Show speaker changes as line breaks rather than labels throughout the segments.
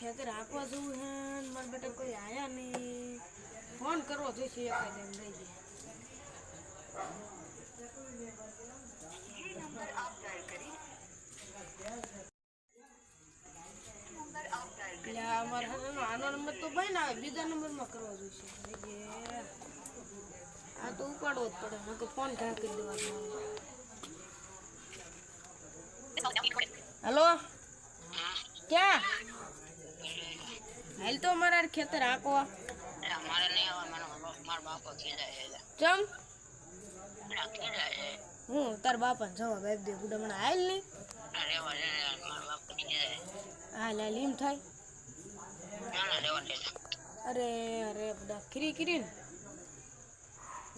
ખેતર હાંકવા જવું છે મારા બેટા કોઈ આયા નહીં ફોન કરવો જોઈશે એક ટાઈમ રહી ગયા આનો નંબર તો ભાઈ ના બીજા નંબરમાં કરવા જોઈશે આ તો ઉપાડવો જ પડે નકર ફોન ઢાંકી દેવાનો હેલો ક્યાં તો અમાર આખેતર આકો
અમાર નહી આવે માનો મારો બાપો ખી જાય છે
જમ
ખી જાય છે
હું તાર બાપન જવાબ આપી દે બુડા મણ આયલ
ની અરે મારો બાપો
ખી જાય
છે આ લલિમ થઈ
અરે અરે બડા કિરી કિરી ન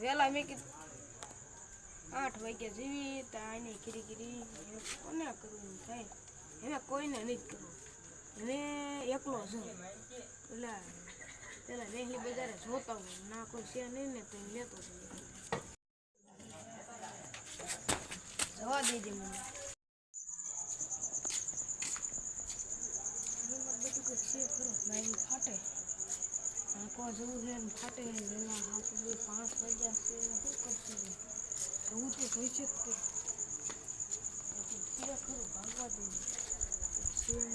વેલા મે કી 8 વાગે જી ત આની કિરી કિરી કોને કરું થાય એને કોઈને નહી કરું એ એકલો છે એટલે પેલા રેહલી બજારે જોતા હોય ના કોઈ છે નહીં ને તો લેતો જવા દેજે મને ફાટે આંકો જવું છે ફાટે એના હાથ બે પાંચ વાગ્યા છે શું કરશે જવું તો કહી છે પૂરા ખરું ભાગવા દેવું છે મને